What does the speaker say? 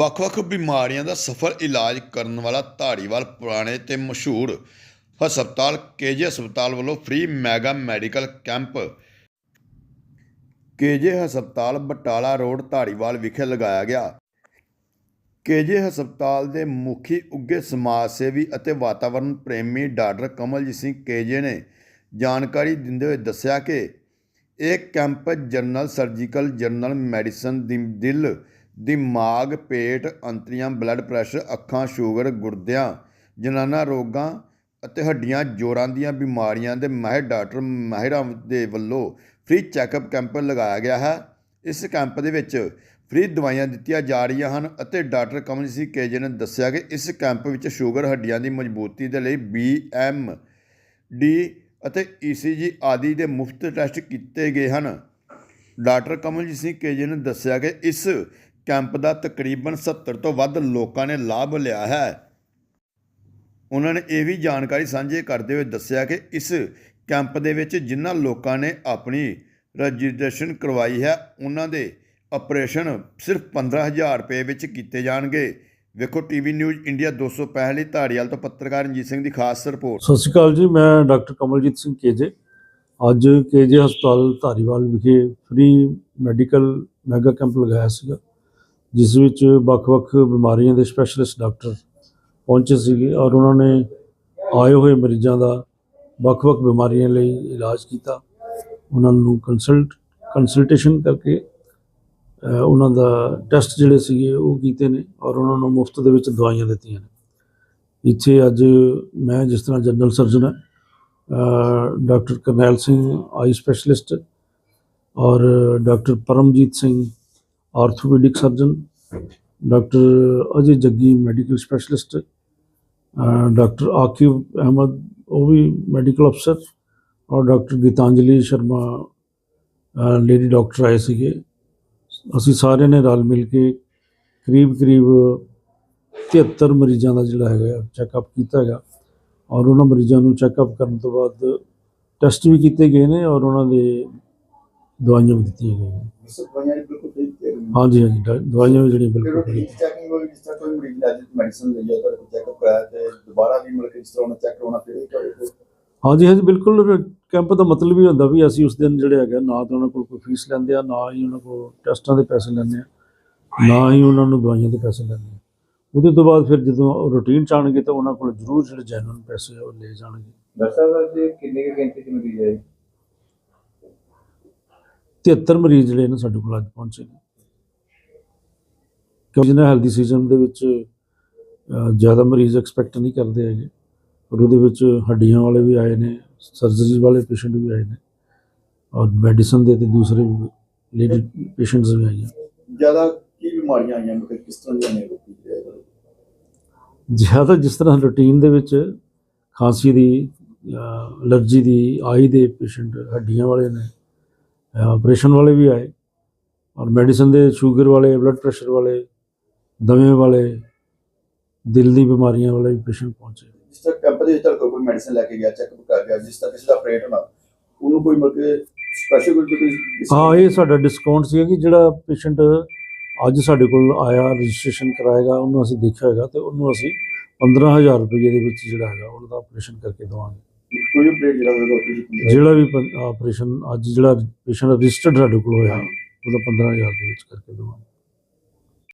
ਵੱਖ-ਵੱਖ ਬਿਮਾਰੀਆਂ ਦਾ ਸਫਲ ਇਲਾਜ ਕਰਨ ਵਾਲਾ ਧਾਰੀਵਾਲ ਪੁਰਾਣੇ ਤੇ ਮਸ਼ਹੂਰ ਹਸਪਤਾਲ ਕੇਜੇ ਹਸਪਤਾਲ ਵੱਲੋਂ free mega medical camp. KJ ਹਸਪਤਾਲ ਬਟਾਲਾ ਰੋਡ, ਧਾਰੀਵਾਲ ਵਿਖੇ ਲਗਾਇਆ ਗਿਆ। ਕੇਜੇ ਹਸਪਤਾਲ ਦੇ ਮੁਖੀ ਉੱਗੇ ਸਮਾਜ ਸੇਵੀ ਅਤੇ ਵਾਤਾਵਰਣ ਪ੍ਰੇਮੀ ਡਾਕਟਰ ਕਮਲਜੀਤ ਸਿੰਘ ਕੇਜੇ ਨੇ ਜਾਣਕਾਰੀ ਦਿੰਦੇ ਹੋਏ ਦੱਸਿਆ ਕਿ ਇਹ camp general surgical general medicine ਦੀ ਦਿਲ ਦਿਮਾਗ, ਪੇਟ ਅੰਤੜੀਆਂ ਬਲੱਡ ਪ੍ਰੈਸ਼ਰ, ਅੱਖਾਂ, ਸ਼ੂਗਰ, ਗੁਰਦਿਆਂ, ਜਨਾਨਾ ਰੋਗਾਂ ਅਤੇ ਹੱਡੀਆਂ ਜੋੜਾਂ ਦੀਆਂ ਬਿਮਾਰੀਆਂ ਦੇ ਮਾਹਿਰ ਡਾਕਟਰ ਮਾਹਿਰਾਂ ਦੇ ਵੱਲੋਂ ਫ੍ਰੀ ਚੈੱਕਅਪ ਕੈਂਪ ਲਗਾਇਆ ਗਿਆ ਹੈ। ਇਸ ਕੈਂਪ ਦੇ ਵਿੱਚ ਫ੍ਰੀ ਦਵਾਈਆਂ ਦਿੱਤੀਆਂ ਜਾ ਰਹੀਆਂ ਹਨ ਅਤੇ ਡਾਕਟਰ ਕਮਲਜੀਤ ਸਿੰਘ ਕੇਜੇ ਨੇ ਦੱਸਿਆ ਕਿ ਇਸ ਕੈਂਪ ਵਿੱਚ ਸ਼ੂਗਰ ਹੱਡੀਆਂ ਦੀ ਮਜ਼ਬੂਤੀ ਦੇ ਲਈ ਬੀ ਐਮ ਡੀ ਅਤੇ ਈਸੀਜੀ ਆਦਿ ਦੇ ਮੁਫਤ ਟੈਸਟ ਕੀਤੇ ਗਏ ਹਨ। ਡਾਕਟਰ ਕਮਲਜੀਤ ਸਿੰਘ ਕੇਜੇ ਨੇ ਦੱਸਿਆ ਕਿ ਇਸ ਕੈਂਪ ਦਾ ਤਕਰੀਬਨ 70 ਤੋਂ ਵੱਧ ਲੋਕਾਂ ਨੇ ਲਾਭ ਲਿਆ ਹੈ। ਉਹਨਾਂ ਨੇ ਇਹ ਵੀ ਜਾਣਕਾਰੀ ਸਾਂਝੇ ਕਰਦੇ ਹੋਏ ਦੱਸਿਆ ਕਿ ਇਸ ਕੈਂਪ ਦੇ ਵਿੱਚ ਜਿਨ੍ਹਾਂ ਲੋਕਾਂ ਨੇ ਆਪਣੀ ਰਜਿਸਟ੍ਰੇਸ਼ਨ ਕਰਵਾਈ ਹੈ, ਉਹਨਾਂ ਦੇ ਆਪਰੇਸ਼ਨ ਸਿਰਫ 15000 ਰੁਪਏ ਵਿੱਚ ਕੀਤੇ ਜਾਣਗੇ। ਵੇਖੋ ਟੀਵੀ ਨਿਊਜ਼ ਇੰਡੀਆ 265 ਲਈ ਧਾਰੀਵਾਲ ਤੋਂ ਪੱਤਰਕਾਰ ਰਣਜੀਤ ਸਿੰਘ ਦੀ ਖਾਸ ਰਿਪੋਰਟ। ਸਤਿ ਸ਼੍ਰੀ ਅਕਾਲ ਜੀ, ਮੈਂ ਡਾਕਟਰ ਕਮਲਜੀਤ ਸਿੰਘ ਕੇਜੇ। ਅੱਜ ਕੇਜੇ ਹਸਪਤਾਲ ਧਾਰੀਵਾਲ ਵਿਖੇ ਫ੍ਰੀ ਮੈਡੀਕਲ ਮੈਗਾ ਕੈਂਪ ਲਗਾਇਆ ਸੀਗਾ। ਜਿਸ ਵਿੱਚ ਵੱਖ-ਵੱਖ ਬਿਮਾਰੀਆਂ ਦੇ ਸਪੈਸ਼ਲਿਸਟ ਡਾਕਟਰ ਪਹੁੰਚੇ ਸੀਗੇ ਔਰ ਉਹਨਾਂ ਨੇ ਆਏ ਹੋਏ ਮਰੀਜ਼ਾਂ ਦਾ ਵੱਖ-ਵੱਖ ਬਿਮਾਰੀਆਂ ਲਈ ਇਲਾਜ ਕੀਤਾ। ਉਹਨਾਂ ਨੂੰ ਕੰਸਲਟ ਕੰਸਲਟੇਸ਼ਨ ਕਰਕੇ ਉਹਨਾਂ ਦਾ ਟੈਸਟ ਜਿਹੜੇ ਸੀਗੇ ਉਹ ਕੀਤੇ ਨੇ ਔਰ ਉਹਨਾਂ ਨੂੰ ਮੁਫਤ ਦੇ ਵਿੱਚ ਦਵਾਈਆਂ ਦਿੱਤੀਆਂ ਨੇ। ਇੱਥੇ ਅੱਜ ਮੈਂ ਜਿਸ ਤਰ੍ਹਾਂ ਜਨਰਲ ਸਰਜਨ ਹਾਂ doctor Karnail Singh eye specialist ਔਰ doctor Paramjit Singh orthopaedic surgeon doctor Ajay Jaggi medical specialist doctor Aqib Ahmad ਉਹ ਵੀ ਮੈਡੀਕਲ ਅਫਸਰ ਔਰ doctor Geetanjali Sharma lady doctor ਆਏ ਸੀਗੇ ਅਸੀਂ ਸਾਰਿਆਂ ਨੇ ਰਲ ਮਿਲ ਕੇ ਕਰੀਬ ਕਰੀਬ 73 ਮਰੀਜ਼ਾਂ ਦਾ ਜਿਹੜਾ ਹੈਗਾ ਚੈੱਕਅਪ ਕੀਤਾ ਹੈਗਾ ਔਰ ਉਹਨਾਂ ਮਰੀਜ਼ਾਂ ਨੂੰ ਚੈੱਕਅਪ ਕਰਨ ਤੋਂ ਬਾਅਦ ਟੈਸਟ ਵੀ ਕੀਤੇ ਗਏ ਨੇ ਔਰ ਉਹਨਾਂ ਦੇ ਦਵਾਈਆਂ ਵੀ ਦਿੱਤੀਆਂ ਗਈਆਂ। ਦਵਾਈਆਂ ਬਿਲਕੁਲ ਠੀਕ ਹਾਂਜੀ ਹਾਂਜੀ ਦ- ਦਵਾਈਆਂ ਵੀ ਜਿਹੜੀਆਂ ਬਿਲਕੁਲ ਰੋਟੀ ਚੈਕਿੰਗ ਹੋਈ ਜਿਸ ਤਰ੍ਹਾਂ ਕੋਈ ਮਰੀਜ਼ ਅੱਜ ਮੈਡੀਸਨ ਲਈ ਹੈ ਤਾਂ ਚੈੱਕਅਪ ਕਰਾਇਆ ਤੇ ਦੁਬਾਰਾ ਵੀ ਮਿਲ ਕੇ ਜਿਸ ਤਰ੍ਹਾਂ ਚੈੱਕ ਕਰਾਉਣਾ ਫਿਰ ਇਹ ਤੁਹਾਡੇ ਕੋਲ ਹਾਂਜੀ ਹਾਂਜੀ ਬਿਲਕੁਲ ਕੈਂਪ ਦਾ ਮਤਲਬ ਹੀ ਹੁੰਦਾ ਵੀ ਅਸੀਂ ਉਸ ਦਿਨ ਜਿਹੜੇ ਹੈਗਾ ਨਾ ਤਾਂ ਉਹਨਾਂ ਕੋਲ ਕੋਈ ਫੀਸ ਲੈਂਦੇ ਆ ਨਾ ਹੀ ਉਹਨਾਂ ਕੋਲ ਟੈਸਟਾਂ ਦੇ ਪੈਸੇ ਲੈਂਦੇ ਆ ਨਾ ਹੀ ਉਹਨਾਂ ਨੂੰ ਦਵਾਈਆਂ ਦੇ ਪੈਸੇ ਲੈਂਦੇ ਆ। ਉਹਦੇ ਤੋਂ ਬਾਅਦ ਫਿਰ ਜਦੋਂ ਰੂਟੀਨ ਚ ਆਉਣਗੇ ਤਾਂ ਉਹਨਾਂ ਕੋਲ ਜ਼ਰੂਰ ਜਿਹੜੇ ਜੈਨੂਨ ਪੈਸੇ ਆ ਉਹ ਲੈ ਜਾਣਗੇ। ਡਾਕਟਰ ਸਾਹਿਬ ਅੱਜ ਕਿੰਨੇ ਕੁ ਗਿਣਤੀ ਚ ਮਰੀਜ਼ ਹੈ 73 ਮਰੀਜ਼ ਜਿਹੜੇ ਨੇ ਸਾਡੇ ਕੋਲ ਅੱਜ ਪਹੁੰਚੇ ਨੇ। ਕਿਉਂਕਿ ਜਿਹਨਾਂ ਹੈਲਥੀ ਸੀਜ਼ਨ ਦੇ ਵਿੱਚ ਜ਼ਿਆਦਾ ਮਰੀਜ਼ ਐਕਸਪੈਕਟ ਨਹੀਂ ਕਰਦੇ ਹੈਗੇ ਪਰ ਉਹਦੇ ਵਿੱਚ ਹੱਡੀਆਂ ਵਾਲੇ ਵੀ ਆਏ ਨੇ ਸਰਜਰੀ ਵਾਲੇ ਪੇਸ਼ੈਂਟ ਵੀ ਆਏ ਨੇ ਔਰ ਮੈਡੀਸਨ ਦੇ ਤੇ ਦੂਸਰੇ ਵੀ ਲੇਡੀ ਪੇਸ਼ੈਂਟਸ ਵੀ ਆਈਆਂ। ਜ਼ਿਆਦਾ ਕੀ ਬਿਮਾਰੀਆਂ ਆਈਆਂ ਮਤਲਬ ਕਿਸ ਤਰ੍ਹਾਂ ਦੀਆਂ ਨੇ ਜਿਹੜੇ ਜ਼ਿਆਦਾ ਜਿਸ ਤਰ੍ਹਾਂ ਰੂਟੀਨ ਦੇ ਵਿੱਚ ਖਾਂਸੀ ਦੀ ਅਲਰਜੀ ਦੀ ਆਈ ਦੇ ਪੇਸ਼ੈਂਟ ਹੱਡੀਆਂ ਵਾਲੇ ਨੇ ਆਪਰੇਸ਼ਨ ਵਾਲੇ ਵੀ ਆਏ ਔਰ ਮੈਡੀਸਨ ਦੇ ਸ਼ੂਗਰ ਵਾਲੇ ਬਲੱਡ ਪ੍ਰੈਸ਼ਰ ਵਾਲੇ ਦਮੇ ਵਾਲੇ ਦਿਲ ਦੀ ਬਿਮਾਰੀਆਂ ਵਾਲੇ ਵੀ ਪੇਸ਼ੈਂਟ ਪਹੁੰਚੇ। ਜਿਸ ਤਰ੍ਹਾਂ ਕੈਂਪ ਦੇ ਵਿੱਚ ਤੁਹਾਡੇ ਕੋਲ ਕੋਈ ਮੈਡੀਸਨ ਲੈ ਕੇ ਗਿਆ ਚੈੱਕਅਪ ਕਰ ਗਿਆ ਜਿਸ ਤਰ੍ਹਾਂ ਕਿਸੇ ਦਾ ਆਪਰੇਟ ਹੋਣਾ ਉਹਨੂੰ ਕੋਈ ਮਤਲਬ ਕਿ ਸਪੈਸ਼ਲ ਕੋਈ ਕੋਈ ਹਾਂ ਇਹ ਸਾਡਾ ਡਿਸਕਾਊਂਟ ਸੀ ਕਿ ਜਿਹੜਾ ਪੇਸ਼ੈਂਟ ਅੱਜ ਸਾਡੇ ਕੋਲ ਆਇਆ ਰਜਿਸਟ੍ਰੇਸ਼ਨ ਕਰਾਏਗਾ ਉਹਨੂੰ ਅਸੀਂ ਦੇਖਿਆ ਹੈਗਾ ਤੇ ਉਹਨੂੰ ਅਸੀਂ 15000 ਰੁਪਏ ਦੇ ਵਿੱਚ ਜਿਹੜਾ ਹੈਗਾ ਉਹਦਾ ਆਪਰੇਸ਼ਨ ਕਰਕੇ ਦੇਵਾਂਗੇ। ਕੋਈ ਆਪਰੇਟ ਜਿਹੜਾ ਹੋਵੇਗਾ ਉਹ ਤੁਸੀਂ ਜਿਹੜਾ ਵੀ ਆਪਰੇਸ਼ਨ ਅੱਜ ਜਿਹੜਾ ਪੇਸ਼ੈਂਟ ਰਜਿਸਟਰਡ ਸਾਡੇ ਕੋਲ ਹੋਇਆ ਉਹਦਾ 15000 ਦੇ ਵਿੱਚ ਕਰਕੇ ਦੇਵਾਂਗੇ।